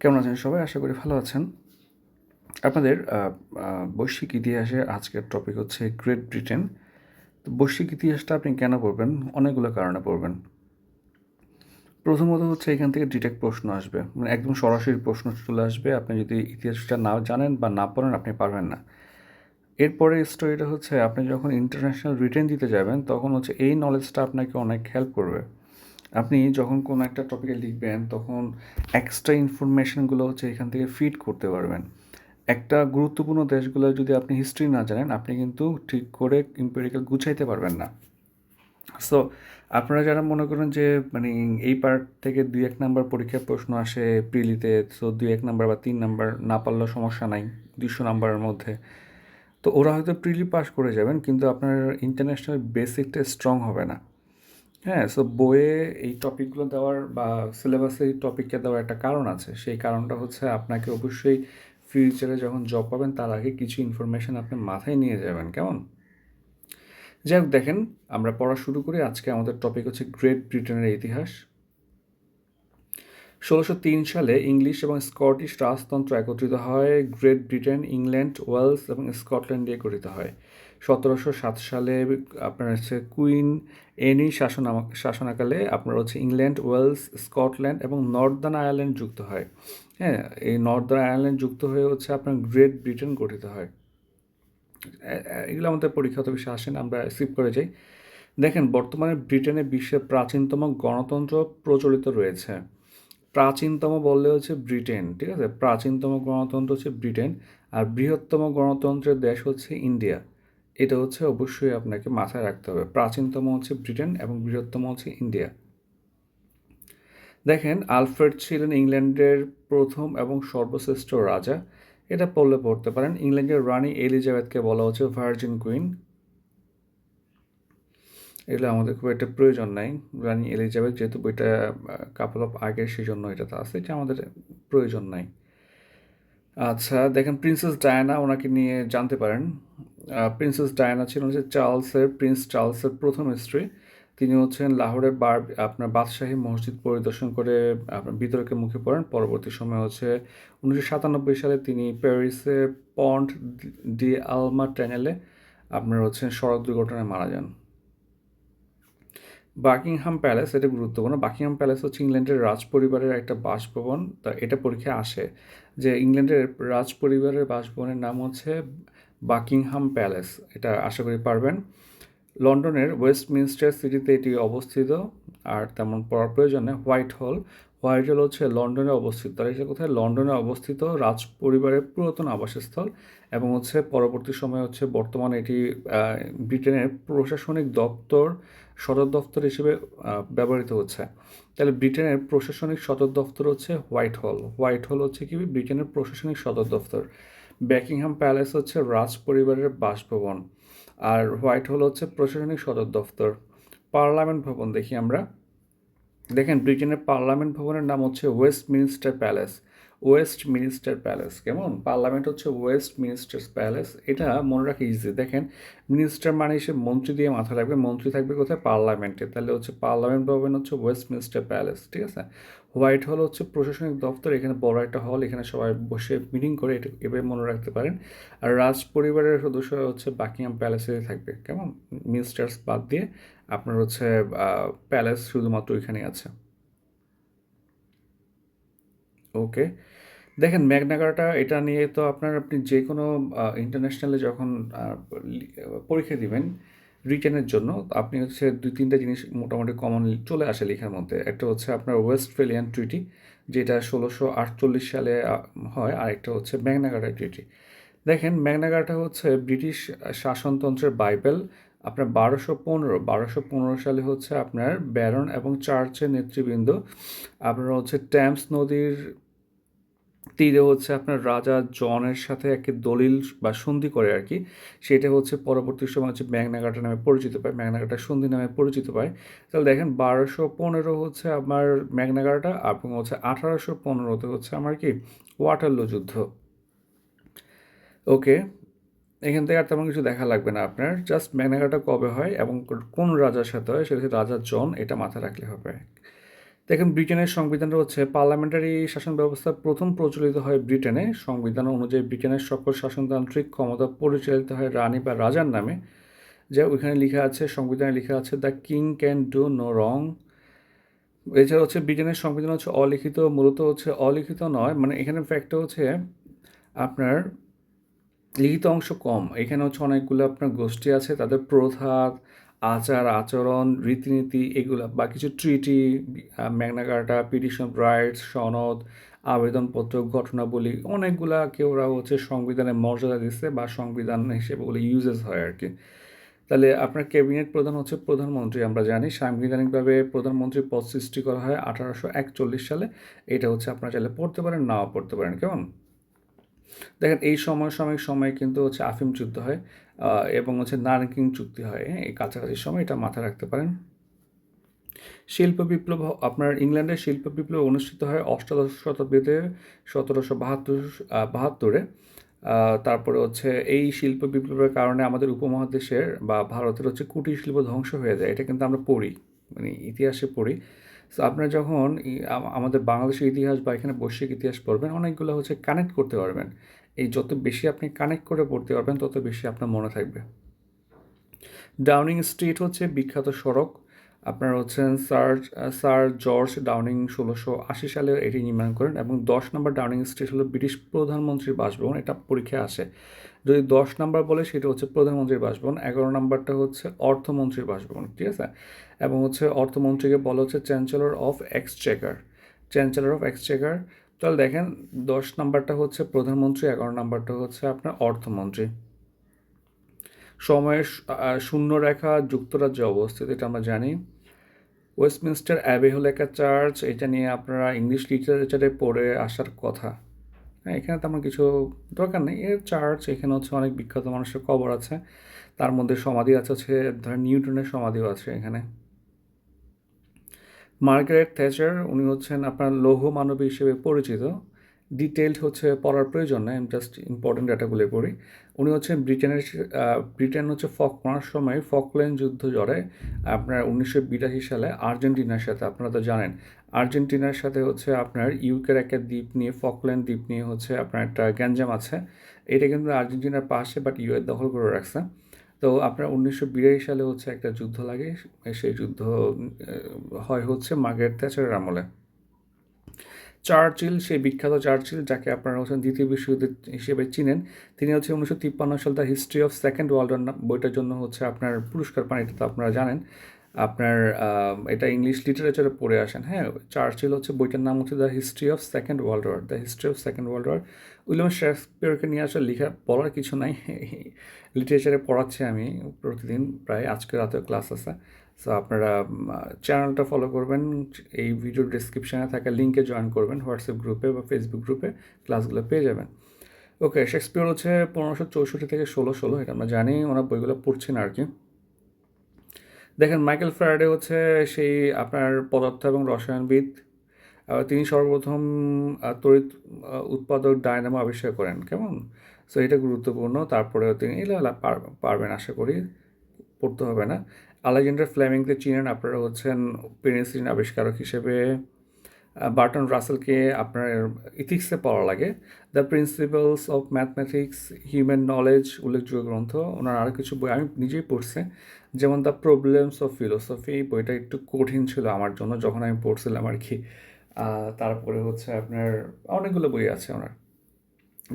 কেমন আছেন সবাই? আশা করি ভালো আছেন। আপনাদের বৈশ্বিক ইতিহাসে আজকের টপিক হচ্ছে গ্রেট ব্রিটেন তো বৈশ্বিক ইতিহাসটা আপনি কেন পড়বেন? অনেকগুলো কারণে পড়বেন। প্রথমত হচ্ছে এখান থেকে ডিটেক্ট প্রশ্ন আসবে। মানে একদম সরাসরি প্রশ্ন চলে আসবে। আপনি যদি ইতিহাসটা না জানেন বা না পড়েন, আপনি পারবেন না। এরপরে স্টোরিটা হচ্ছে, আপনি যখন ইন্টারন্যাশনাল রিটেন দিতে যাবেন, তখন হচ্ছে এই নলেজটা আপনাকে অনেক হেল্প করবে। আপনি যখন কোনো একটা টপিকে লিখবেন, তখন এক্সট্রা ইনফরমেশনগুলো হচ্ছে এখান থেকে ফিড করতে পারবেন। একটা গুরুত্বপূর্ণ দেশগুলো যদি আপনি হিস্ট্রি না জানেন, আপনি কিন্তু ঠিক করে ইম্পেরিক্যাল গুছাইতে পারবেন না। সো আপনারা যারা মনে করেন যে মানে এই পার্ট থেকে দুই এক নাম্বার পরীক্ষার প্রশ্ন আসে প্রিলিতে সো দুই এক নাম্বার বা তিন নাম্বার না পারলেও সমস্যা নাই দুশো নাম্বারের মধ্যে। তো ওরা হয়তো প্রিলি পাস করে যাবেন, কিন্তু আপনার ইন্টারন্যাশনাল বেসিকটা স্ট্রং হবে না। হ্যাঁ সো বইয়ে এই টপিকগুলো দেওয়ার বা সিলেবাসে এই টপিকটা দেওয়ার একটা কারণ আছে। সেই কারণটা হচ্ছে আপনাকে অবশ্যই ফিউচারে যখন জব পাবেন, তার আগে কিছু ইনফরমেশন আপনি মাথায় নিয়ে যাবেন, কেমন? যাই হোক, দেখেন, আমরা পড়া শুরু করি। আজকে আমাদের টপিক হচ্ছে গ্রেট ব্রিটেনের ইতিহাস। ষোলোশো তিন সালে ইংলিশ এবং স্কটিশ রাজতন্ত্র একত্রিত হয়। গ্রেট ব্রিটেন ইংল্যান্ড ওয়েলস এবং স্কটল্যান্ড দিয়ে গঠিত হয়। সতেরোশো সাত সালে আপনার হচ্ছে কুইন এনি শাসন শাসনাকালে আপনার হচ্ছে ইংল্যান্ড, ওয়েলস, স্কটল্যান্ড এবং নর্দার্ন আয়ারল্যান্ড যুক্ত হয়। হ্যাঁ এই নর্দার্ন আয়ারল্যান্ড যুক্ত হয়ে হচ্ছে আপনার গ্রেট ব্রিটেন গঠিত হয়। এগুলো আমাদের পরীক্ষাতে বেশি আসেন আমরা স্কিপ করে যাই। দেখেন, বর্তমানে ব্রিটেনে বিশ্বের প্রাচীনতম গণতন্ত্র প্রচলিত রয়েছে। প্রাচীনতম বললে হচ্ছে ব্রিটেন, ঠিক আছে? প্রাচীনতম গণতন্ত্র হচ্ছে ব্রিটেন আর বৃহত্তম গণতন্ত্রের দেশ হচ্ছে ইন্ডিয়া। এটা হচ্ছে অবশ্যই আপনাকে মাথায় রাখতে হবে। প্রাচীনতম হচ্ছে ব্রিটেন এবং বৃহত্তম হচ্ছে ইন্ডিয়া। দেখেন, আলফ্রেড ছিলেন ইংল্যান্ডের প্রথম এবং সর্বশ্রেষ্ঠ রাজা। এটা পড়লে পড়তে পারেন। ইংল্যান্ডের রানী এলিজাবেথকে বলা হচ্ছে ভার্জিন কুইন। এগুলো আমাদের খুব একটা প্রয়োজন নাই। রানী এলিজাবেথ যেহেতু বইটা কাপল অফ আগের সেই জন্য এটাতে আছে এটা আমাদের প্রয়োজন নাই। আচ্ছা দেখেন প্রিন্সেস ডায়ানা ওনাকে নিয়ে জানতে পারেন। প্রিন্সেস ডায়ানা ছিলেন হচ্ছে চার্লসের প্রিন্স চার্লসের প্রথম স্ত্রী। তিনি হচ্ছেন লাহোরের বার আপনার বাদশাহী মসজিদ পরিদর্শন করে আপনার বিতর্কের মুখে পড়েন। পরবর্তী সময় হচ্ছে উনিশশো সাতানব্বই সালে তিনি প্যারিসে পন্ট ডি আলমা ট্যানেলে আপনার হচ্ছে সড়ক দুর্ঘটনায় মারা যান। বাকিংহাম প্যালেস এটা গুরুত্বপূর্ণ। বাকিংহাম প্যালেস হচ্ছে ইংল্যান্ডের রাজ পরিবারের একটা বাসভবন। তা এটা পরীক্ষায় আসে যে ইংল্যান্ডের রাজ পরিবারের বাসভবনের নাম হচ্ছে বাকিংহাম প্যালেস। এটা আশা করি পারবেন। লন্ডনের ওয়েস্টমিনস্টার সিটিতে এটি অবস্থিত। আর তেমন পড়ার প্রয়োজনে হোয়াইট হল। হোয়াইট হল হচ্ছে লন্ডনে অবস্থিত। তার এটা কোথায়? লন্ডনে অবস্থিত রাজ পরিবারের পুরাতন আবাসস্থল এবং হচ্ছে পরবর্তী সময়ে হচ্ছে বর্তমানে এটি ব্রিটেনের প্রশাসনিক দপ্তর সদর দপ্তর হিসেবে ব্যবহৃত হচ্ছে। তাহলে ব্রিটেনের প্রশাসনিক সদর দপ্তর হচ্ছে হোয়াইট হল হোয়াইট হল হচ্ছে কি? ব্রিটেনের প্রশাসনিক সদর দপ্তর ব্যাকিংহাম প্যালেস হচ্ছে রাজ পরিবারের বাসভবন। আর হোয়াইট হল হচ্ছে প্রশাসনিক সদর দপ্তর পার্লামেন্ট ভবন দেখি আমরা। দেখেন, ব্রিটেনের পার্লামেন্ট ভবনের নাম হচ্ছে Westminster palace. Westminster palace কেমন? পার্লামেন্ট হচ্ছে ওয়েস্ট মিনিস্টার প্যালেস এটা মনে রাখা ইজি দেখেন মিনিস্টার মানে সে মন্ত্রী দিয়ে মাথা রাখবে, মন্ত্রী থাকবে কোথায়? পার্লামেন্টে তাহলে হচ্ছে পার্লামেন্ট ভবন হচ্ছে ওয়েস্ট মিনিস্টার প্যালেস ঠিক আছে? হোয়াইট হল হচ্ছে প্রশাসনিক দপ্তর, এখানে বড় একটা হল এখানে সবাই বসে মিটিং করে, এটা এভাবে মনে রাখতে পারেন। আর রাজ পরিবারের সদস্যরা হচ্ছে বাকিংহাম প্যালেসে থাকবে, কেমন? মিনিস্টার্স বাদ দিয়ে আপনার হচ্ছে প্যালেস শুধুমাত্র ওইখানেই আছে। ওকে দেখেন ম্যাগনাকার্টা এটা নিয়ে তো আপনার আপনি যে কোনো ইন্টারন্যাশনালে যখন পরীক্ষা দিবেন রিটেনের জন্য, আপনি হচ্ছে দুই, তিনটা জিনিস মোটামুটি কমন চলে আসে লেখার মধ্যে। একটা হচ্ছে আপনার ওয়েস্টফেলিয়ান ট্রিটি যেটা ষোলোশো আটচল্লিশ সালে হয়, আর একটা হচ্ছে ম্যাগনাকার্টা ট্রিটি দেখেন ম্যাগনাকার্টা হচ্ছে ব্রিটিশ শাসনতন্ত্রের বাইবেল আপনার বারোশো পনেরো বারোশো পনেরো সালে হচ্ছে আপনার ব্যারন এবং চার্চের নেতৃবৃন্দ, আপনার হচ্ছে ট্যামস নদীর তীরে হচ্ছে আপনার রাজা জনের সাথে একটি দলিল বা সন্ধি করে আর কি, সেটা হচ্ছে পরবর্তী সময় হচ্ছে ম্যাগনাগাটা নামে পরিচিত পায় ম্যাগনাগাটা সন্ধি নামে পরিচিত পায়। তাহলে দেখেন বারোশো পনেরো হচ্ছে আমার ম্যাগনাগাটা এবং হচ্ছে আঠারোশো পনেরোতে হচ্ছে আমার কি, ওয়াটারলু যুদ্ধ। ওকে, এখান থেকে আর তেমন কিছু দেখা লাগবে না আপনার, জাস্ট ম্যাগনাগাটা কবে হয় এবং কোন রাজার সাথে হয়, সেটা রাজা জন, এটা মাথায় রাখলে হবে। দেখেন, ব্রিটেনের সংবিধানটা হচ্ছে পার্লামেন্টারি শাসন ব্যবস্থা প্রথম প্রচলিত হয় ব্রিটেনে। সংবিধান অনুযায়ী ব্রিটেনের সকল শাসনতান্ত্রিক ক্ষমতা পরিচালিত হয় রানী বা রাজার নামে। যা ওইখানে লেখা আছে, সংবিধানে লেখা আছে the king can do no wrong এছাড়া হচ্ছে ব্রিটেনের সংবিধান হচ্ছে অলিখিত, মূলত হচ্ছে অলিখিত নয়। মানে এখানে ফ্যাক্টর হচ্ছে আপনার লিখিত অংশ কম। এখানে হচ্ছে অনেকগুলো আপনার গোষ্ঠী আছে, তাদের প্রথা আচার, আচরণ, রীতিনীতি এগুলো বা কিছু ট্রিটি ম্যাগনাকার্টা পিটিশন রাইটস সনদ, আবেদনপত্র, ঘটনাবলী অনেকগুলাকে ওরা হচ্ছে সংবিধানের মর্যাদা দিচ্ছে বা সংবিধান হিসেবে ওগুলো ইউজেস হয় আর কি তাহলে আপনার ক্যাবিনেট প্রধান হচ্ছে প্রধানমন্ত্রী, আমরা জানি। সাংবিধানিকভাবে প্রধানমন্ত্রী পদ সৃষ্টি করা হয় আঠারোশো একচল্লিশ সালে। এটা হচ্ছে আপনারা চাইলে পড়তে পারেন, নাও পড়তে পারেন, কেমন? দেখেন, এই সময় সাময়িক সময় কিন্তু হচ্ছে আফিম যুদ্ধ হয় এবং হচ্ছে নারকিং চুক্তি হয় হ্যাঁ এই কাছাকাছি সময় এটা মাথায় রাখতে পারেন। শিল্প বিপ্লব, আপনার ইংল্যান্ডের শিল্প বিপ্লব অনুষ্ঠিত হয় অষ্টাদশ শতাব্দীতে, সতেরোশো বাহাত্তর বাহাত্তরে। তারপরে হচ্ছে এই শিল্প বিপ্লবের কারণে আমাদের উপমহাদেশের বা ভারতের হচ্ছে কুটির শিল্প ধ্বংস হয়ে যায়, এটা কিন্তু আমরা পড়ি মানে ইতিহাসে পড়ি। সো আপনারা যখন আমাদের বাংলাদেশের ইতিহাস বা এখানে বৈশ্বিক ইতিহাস পড়বেন, অনেকগুলো হচ্ছে কানেক্ট করতে পারবেন। এই যত বেশি আপনি কানেক্ট করে পড়তে পারবেন, তত বেশি আপনার মনে থাকবে। ডাউনিং স্ট্রিট হচ্ছে বিখ্যাত সড়ক। আপনার হচ্ছেন স্যার স্যার জর্জ ডাউনিং ষোলোশো আশি সালে এটি নির্মাণ করেন এবং দশ নম্বর ডাউনিং স্ট্রিট হলো ব্রিটিশ প্রধানমন্ত্রীর বাসভবন। এটা পরীক্ষায় আসে। যদি দশ নম্বর বলে, সেটা হচ্ছে প্রধানমন্ত্রীর বাসভবন। এগারো নম্বরটা হচ্ছে অর্থমন্ত্রীর বাসভবন, ঠিক আছে? এবং হচ্ছে অর্থমন্ত্রীকে বলা হচ্ছে chancellor of exchequer, chancellor of exchequer. তাহলে দেখেন, দশ নম্বরটা হচ্ছে প্রধানমন্ত্রী, এগারো নাম্বারটা হচ্ছে আপনার অর্থমন্ত্রী। সময়ের শূন্য রেখা যুক্তরাজ্যে অবস্থিত, এটা আমরা জানি। ওয়েস্টমিনস্টার অ্যাবে হল একটা চার্চ এটা নিয়ে আপনারা ইংলিশ লিটারেচারে পড়ে আসার কথা। হ্যাঁ এখানে তেমন কিছু দরকার নেই। এর চার্চ এখানে হচ্ছে অনেক বিখ্যাত মানুষের কবর আছে। তার মধ্যে সমাধি আছে, হচ্ছে ধরেন নিউটনের সমাধিও আছে এখানে। মার্গারেট থ্যাচার উনি হচ্ছেন আপনার লৌহ মানবী হিসেবে পরিচিত। ডিটেলড হচ্ছে পড়ার প্রয়োজন নেই আমি জাস্ট ইম্পর্টেন্ট ডাটাগুলো পড়ি। উনি হচ্ছেন ব্রিটেনের ব্রিটেন হচ্ছে ফকমার সময় ফকল্যান্ড যুদ্ধ জড়ে। আপনার উনিশশো বিরাশি সালে আর্জেন্টিনার সাথে, আপনারা তো জানেন, আর্জেন্টিনার সাথে হচ্ছে আপনার ইউকের একটা দ্বীপ নিয়ে, ফকল্যান্ড দ্বীপ নিয়ে হচ্ছে আপনার একটা গ্যাঞ্জাম আছে। এটা কিন্তু আর্জেন্টিনার পাশে বাট ইউএ দখল করে রাখছে। তো আপনার উনিশশো বিরাশি সালে হচ্ছে একটা যুদ্ধ লাগে, সেই যুদ্ধ হয় হচ্ছে মার্গারেট থ্যাচারের আমলে। চার্চিল, সেই বিখ্যাত চার্চিল যাকে আপনারা হচ্ছেন দ্বিতীয় বিশ্বযুদ্ধ হিসেবে চিনেন, তিনি হচ্ছে উনিশশো তিপ্পান্ন সাল the history of second world war বইটার জন্য হচ্ছে আপনার পুরস্কার পান এটা তো আপনারা জানেন। আপনার এটা ইংলিশ লিটারেচারে পড়ে আসেন। হ্যাঁ চার্চিল হচ্ছে বইটার নাম হচ্ছে the history of second world war the history of second world war William শেক্সপিয়ারকে নিয়ে আসলে লেখা, বলার কিছু নাই। লিটারেচারে পড়াচ্ছি আমি প্রতিদিন, প্রায় আজকে রাতেও ক্লাস আছে। সো আপনারা চ্যানেলটা ফলো করবেন, এই ভিডিও ডিসক্রিপশানে থাকা লিঙ্কে জয়েন করবেন হোয়াটসঅ্যাপ গ্রুপে বা ফেসবুক গ্রুপে ক্লাসগুলো পেয়ে যাবেন। ওকে শেক্সপিয়ার হচ্ছে পনেরোশো চৌষট্টি থেকে ষোলো ষোলো, এটা আমরা জানি, ওনার বইগুলো পড়ছি না আর কি। দেখেন মাইকেল ফ্রাইডে হচ্ছে সেই আপনার পদার্থ এবং রসায়নবিদ। তিনি সর্বপ্রথম তড়িৎ উৎপাদক ডায়নামো আবিষ্কার করেন। কেমন? সো এটা গুরুত্বপূর্ণ। তারপরে তিনি পারবেন আশা করি। পড়তে হবে না। আলেকজান্ডার ফ্লেমিংকে চিনেন আপনারা হচ্ছেন পেনিসিলিন আবিষ্কারক হিসেবে। বার্টন রাসেলকে আপনার ইথিক্সে পড়া লাগে। The principles of mathematics, human knowledge, উল্লেখযোগ্য গ্রন্থ, ওনার আরও কিছু বই আমি নিজেই পড়ছি। যেমন দ্য প্রবলেমস অফ ফিলোসফি, বইটা একটু কঠিন ছিল আমার জন্য যখন আমি পড়ছিলাম আর কি। তারপরে হচ্ছে আপনার অনেকগুলো বই আছে ওনার।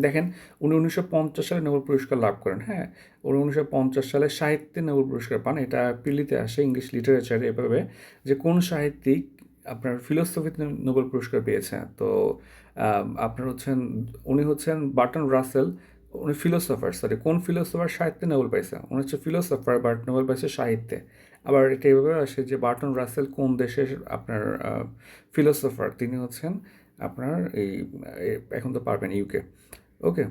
দেখেন, উনি উনিশশো পঞ্চাশ সালে নোবেল পুরস্কার লাভ করেন হ্যাঁ? উনি উনিশশো পঞ্চাশ সালে সাহিত্যে নোবেল পুরস্কার পান। এটা পিলিতে আসে, ইংলিশ লিটারেচারে এভাবে যে কোন সাহিত্যিক আপনার ফিলোসফিতে নোবেল পুরস্কার পেয়েছে তো আপনার হচ্ছেন, উনি হচ্ছেন বার্টন রাসেল, উনি ফিলোসফার সরি কোন ফিলোসফার সাহিত্যে নোবেল পাইছে উনি হচ্ছে ফিলোসফার, বাট নোবেল পাইছে সাহিত্যে। আবার এটা এইভাবে আসে যে বার্টন রাসেল কোন দেশের আপনার ফিলোসফার? তিনি হচ্ছেন আপনার এই এখন তো পারবেন ইউকে ওকে।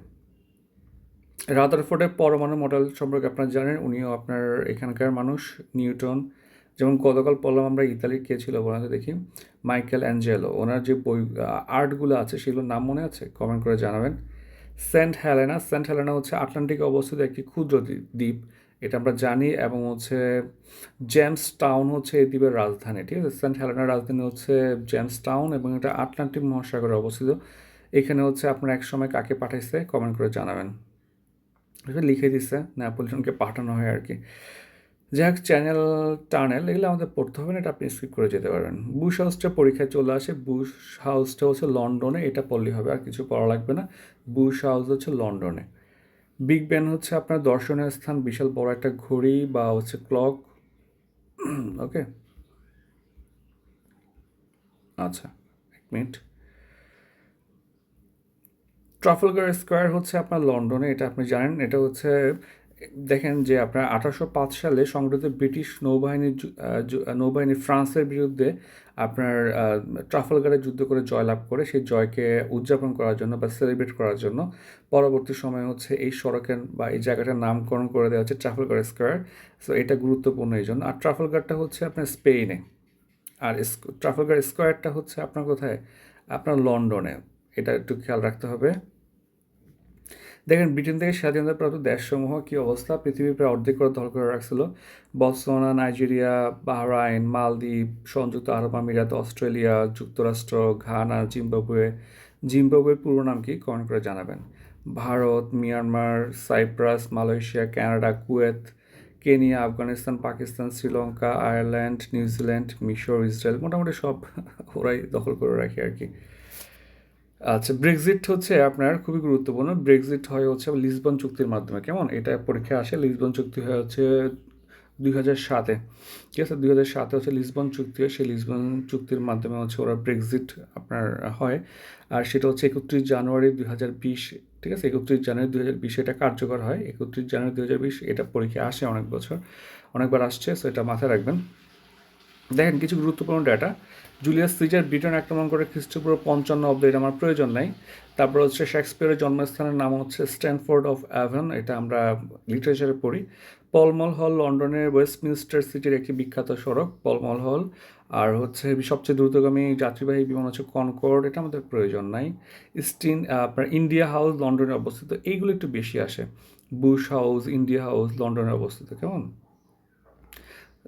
রাদারফোর্ডের পরমাণু মডেল সম্পর্কে আপনারা জানেন, উনিও আপনার এখানকার মানুষ, নিউটন যেমন গতকাল পড়লাম আমরা ইতালির কে ছিল বলতে দেখি, মাইকেল অ্যাঞ্জেলো। ওনার যে বই আর্টগুলো আছে সেগুলোর নাম মনে আছে? কমেন্ট করে জানাবেন। সেন্ট হেলেনা সেন্ট হেলেনা হচ্ছে আটলান্টিকে অবস্থিত একটি ক্ষুদ্র দ্বীপ এটা আমরা জানি এবং হচ্ছে জেমস টাউন হচ্ছে এই দ্বীপের রাজধানী, ঠিক আছে? সেন্ট হেলেনার রাজধানী হচ্ছে জেমস টাউন এবং এটা আটলান্টিক মহাসাগরে অবস্থিত। এখানে হচ্ছে আপনারা এক সময় কাকে পাঠাইছে? কমেন্ট করে জানাবেন। লিখে দিচ্ছে নেপোলিয়নকে পাঠানো হয় আর কি। যাই হোক চ্যানেল টানেল এগুলো আমাদের পড়তে হবে না, এটা আপনি স্কিপ করে যেতে পারবেন। বুশ হাউসটা পরীক্ষায় চলে আসে। বুশ হাউসটা হচ্ছে লন্ডনে এটা পড়লেই হবে, আর কিছু পড়া লাগবে না। বুশ হাউস হচ্ছে লন্ডনে বিগ ব্যান হচ্ছে আপনার দর্শনীয় স্থান, বিশাল বড় একটা ঘড়ি বা হচ্ছে ক্লক ওকে আচ্ছা এক মিনিট ট্রাফলগার স্কোয়ার হচ্ছে আপনার লন্ডনে এটা আপনি জানেন। এটা হচ্ছে দেখেন যে আপনার আঠারোশো পাঁচ সালে সংগঠিত ব্রিটিশ নৌবাহিনীর নৌবাহিনী ফ্রান্সের বিরুদ্ধে আপনার ট্রাফলগারে যুদ্ধ করে জয়লাভ করে সেই জয়কে উদযাপন করার জন্য বা সেলিব্রেট করার জন্য পরবর্তী সময়ে হচ্ছে এই সড়কের বা এই জায়গাটার নামকরণ করে দেওয়া হচ্ছে ট্রাফলগার স্কোয়ার। সো এটা গুরুত্বপূর্ণ এই জন্য। আর ট্রাফলগারটা হচ্ছে আপনার স্পেনে আর ট্রাফলগার স্কোয়ারটা হচ্ছে আপনার কোথায়? আপনার লন্ডনে। এটা একটু খেয়াল রাখতে হবে। দেখেন, ব্রিটেন থেকে স্বাধীনতাপ্রাপ্ত দেশসমূহ কী অবস্থা? পৃথিবীর প্রায় অর্ধেক করে দখল করে রাখছিল। বতসোয়ানা নাইজেরিয়া, বাহরাইন, মালদ্বীপ, সংযুক্ত আরব আমিরাত, অস্ট্রেলিয়া, যুক্তরাষ্ট্র, ঘানা, জিম্বাবুয়ে। জিম্বাবুয়ের পুরো নাম কি? কমেন্ট করে জানাবেন। Bharat, Myanmar, Cyprus, Malaysia Canada Kuwait, Kenya, Afghanistan, Pakistan, Sri Lanka, Ireland, New Zealand, মিশর, ইসরায়েল, মোটামুটি সব ওরাই দখল করে রাখে আর কি। আচ্ছা ব্রেক্সিট হচ্ছে আপনার খুবই গুরুত্বপূর্ণ। ব্রেক্সিট হয় হচ্ছে লিসবন চুক্তির মাধ্যমে, কেমন? এটা পরীক্ষা আসে লিসবন চুক্তি হয় হচ্ছে দুই হাজার সাতে। ঠিক আছে? দুই হাজার সাতে হচ্ছে লিসবন চুক্তি হয়, সেই লিসবন চুক্তির মাধ্যমে হচ্ছে ওরা ব্রেক্সিট আপনার হয়। আর সেটা হচ্ছে একত্রিশ জানুয়ারি দুই হাজার বিশ, ঠিক আছে? একত্রিশ জানুয়ারি দুই হাজার বিশে এটা কার্যকর হয়। একত্রিশ জানুয়ারি দুই হাজার বিশ এটা পরীক্ষা আসে অনেক বছর, অনেকবার আসছে সো এটা মাথায় রাখবেন। দেখেন, কিছু গুরুত্বপূর্ণ ডাটা জুলিয়াস সিজার ব্রিটেন আক্রমণ করে খ্রিস্টপূর্ব পঞ্চান্ন অব্দ, এটা আমার প্রয়োজন নাই। তারপর হচ্ছে শেক্সপিয়ারের জন্মস্থানের নাম হচ্ছে স্ট্যানফোর্ড অফ অ্যাভেন এটা আমরা লিটারেচারে পড়ি। পলমল হল লন্ডনের ওয়েস্টমিনস্টার সিটির একটি বিখ্যাত সড়ক পলমল হল আর হচ্ছে সবচেয়ে দ্রুতগামী যাত্রীবাহী বিমান হচ্ছে কনকর্ড এটা আমাদের প্রয়োজন নাই। স্টিন আপনার ইন্ডিয়া হাউস লন্ডনে অবস্থিত। এইগুলো একটু বেশি আসে। বুশ হাউস ইন্ডিয়া হাউস লন্ডনে অবস্থিত, কেমন?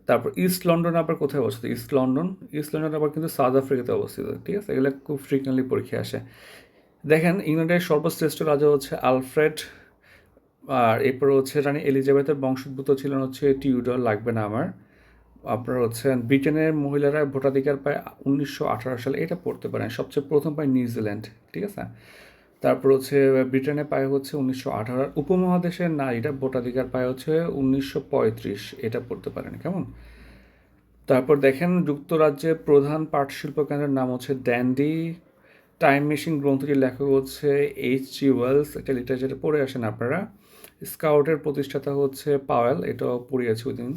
তারপর ইস্ট লন্ডন আবার কোথায় অবস্থিত? ইস্ট লন্ডন ইস্ট লন্ডন আবার কিন্তু সাউথ আফ্রিকাতে অবস্থিত, ঠিক আছে? এগুলো খুব ফ্রিকুয়েন্টলি পরীক্ষা আসে। দেখেন, ইংল্যান্ডের সর্বশ্রেষ্ঠ রাজা হচ্ছে আলফ্রেড আর এরপর হচ্ছে রানী এলিজাবেথের বংশোদ্ভূত ছিলেন হচ্ছে টিউডর লাগবে না আমার। আপনার হচ্ছে ব্রিটেনের মহিলারা ভোটাধিকার পায় উনিশশো আঠারো সালে, এটা পড়তে পারেন। সবচেয়ে প্রথম পায় নিউজিল্যান্ড, ঠিক আছে? তারপর হচ্ছে ব্রিটেনে পায় হচ্ছে উনিশশো আঠারো, উপমহাদেশের নারীরা ভোটাধিকার পায় হচ্ছে উনিশশো পঁয়ত্রিশ, এটা পড়তে পারেন, কেমন? তারপর দেখেন যুক্তরাজ্যের প্রধান পাট শিল্প কেন্দ্রের নাম হচ্ছে ড্যান্ডি টাইম মেশিন গ্রন্থটির লেখক হচ্ছে এইচ জি ওয়েলস এটা লিটারেচারে পড়ে আসেন আপনারা। স্কাউটের প্রতিষ্ঠাতা হচ্ছে পাওয়েল এটাও পড়িয়েছে ওই দিন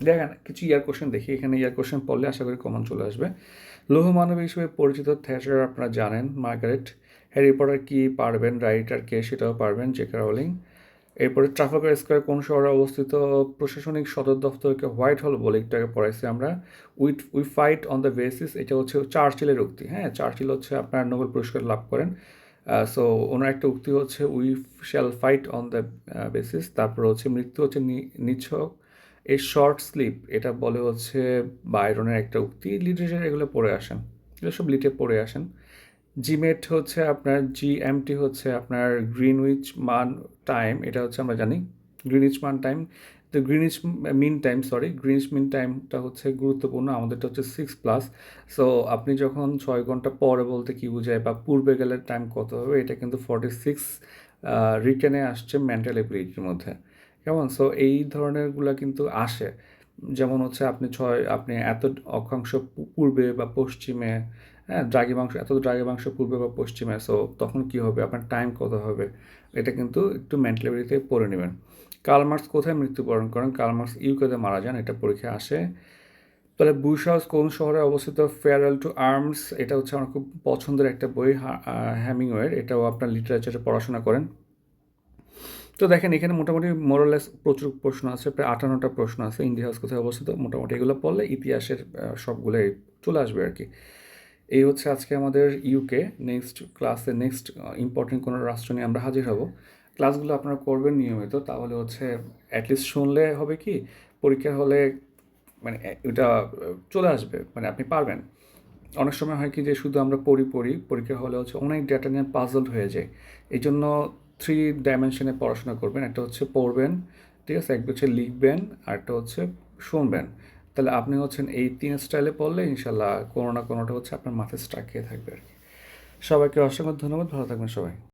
দেখেন, কিছু ইয়ার কোশ্চেন দেখি, এখানে ইয়ার কোশ্চেন পড়লে আশা করি কমন চলে আসবে। লৌহ মানব হিসেবে পরিচিত থ্যাচার আপনারা জানেন, মার্গারেট। হ্যারি পটার কী পারবেন, রাইটার কে সেটাও পারবেন, জেকে রাউলিং। এরপরে ট্রাফালগার স্কোয়ার কোন শহরে অবস্থিত? প্রশাসনিক সদর দফতরকে হোয়াইট হল বলে একটু আগে পড়াইছি আমরা। With, we fight on the basis, এটা হচ্ছে চার্চিলের উক্তি হ্যাঁ? চার্চিল হচ্ছে আপনার নোবেল পুরস্কার লাভ করেন। সো ওনার একটা উক্তি হচ্ছে, we shall fight on the basis, তারপর হচ্ছে মৃত্যু হচ্ছে নিছক। এই শর্ট স্লিপ এটা বলে হচ্ছে বাইরনের একটা উক্তি। লিটারেচার এগুলো পড়ে আসেন। এগুলো সব লিটে পড়ে আসেন। জিমেট হচ্ছে আপনার জিএমটি হচ্ছে আপনার গ্রিনউইচ মান টাইম এটা হচ্ছে আমরা জানি। গ্রিনিচ মান টাইম তো Greenwich mean time sorry Greenwich mean টাইমটা হচ্ছে গুরুত্বপূর্ণ, আমাদেরটা হচ্ছে সিক্স প্লাস সো আপনি যখন ছয় ঘণ্টা পরে বলতে কি বোঝায় বা পূর্বে গেলে টাইম কত হবে, এটা কিন্তু ফর্টি সিক্স রিটেনে আসছে মেন্টাল এবিলিটির মধ্যে। কেমন? সো এই ধরনেরগুলো কিন্তু আসে। যেমন হচ্ছে আপনি ছয়, আপনি এত অক্ষাংশ পূর্বে বা পশ্চিমে হ্যাঁ দ্রাঘিমাংশ এত দ্রাঘিমাংশ পূর্বে বা পশ্চিমে সো তখন কি হবে? আপনার টাইম কত হবে? এটা কিন্তু একটু মেন্টালিটিতে পড়ে নেবেন। কালমার্স কোথায় মৃত্যুবরণ করেন? কালমার্স ইউকেতে মারা যান, এটা পরীক্ষায় আসে। তাহলে বুশ হাউস কোন শহরে অবস্থিত? ফেয়ারওয়েল টু আর্মস এটা হচ্ছে আমার খুব পছন্দের একটা বই হ্যামিংওয়ের এটাও আপনার লিটারেচারে পড়াশোনা করেন। তো দেখেন, এখানে মোটামুটি মোরালেস প্রচুর প্রশ্ন আছে, প্রায় আটান্নটা প্রশ্ন আছে ইন্ডিয়া হাউস কোথায় অবস্থিত, মোটামুটি এগুলো পড়লে ইতিহাসের সবগুলোই চলে আসবে আর কি এই হচ্ছে আজকে আমাদের ইউকে নেক্সট ক্লাসে নেক্সট ইম্পর্টেন্ট কোনো রাষ্ট্র নিয়ে আমরা হাজির হব। ক্লাসগুলো আপনারা করবেন নিয়মিত, তাহলে হচ্ছে অ্যাটলিস্ট শুনলে হবে কি, পরীক্ষা হলে মানে ওটা চলে আসবে মানে আপনি পারবেন। অনেক সময় হয় কি যে শুধু আমরা পড়ি পড়ি, পরীক্ষা হলে হচ্ছে অনেক ডেটা নিয়ে পাজলড হয়ে যায়। এই জন্য থ্রি ডাইমেনশনে পড়াশোনা করবেন। একটা হচ্ছে পড়বেন, ঠিক আছে? একটা হচ্ছে লিখবেন, আর একটা হচ্ছে শুনবেন। তাহলে আপনি হচ্ছেন এই তিন স্টাইলে পড়লে ইনশাল্লাহ কোনো না কোনোটা হচ্ছে আপনার মাথায় স্ট্রাক খেয়ে থাকবে আর কি। সবাইকে অসংখ্য ধন্যবাদ। ভালো থাকবেন সবাই।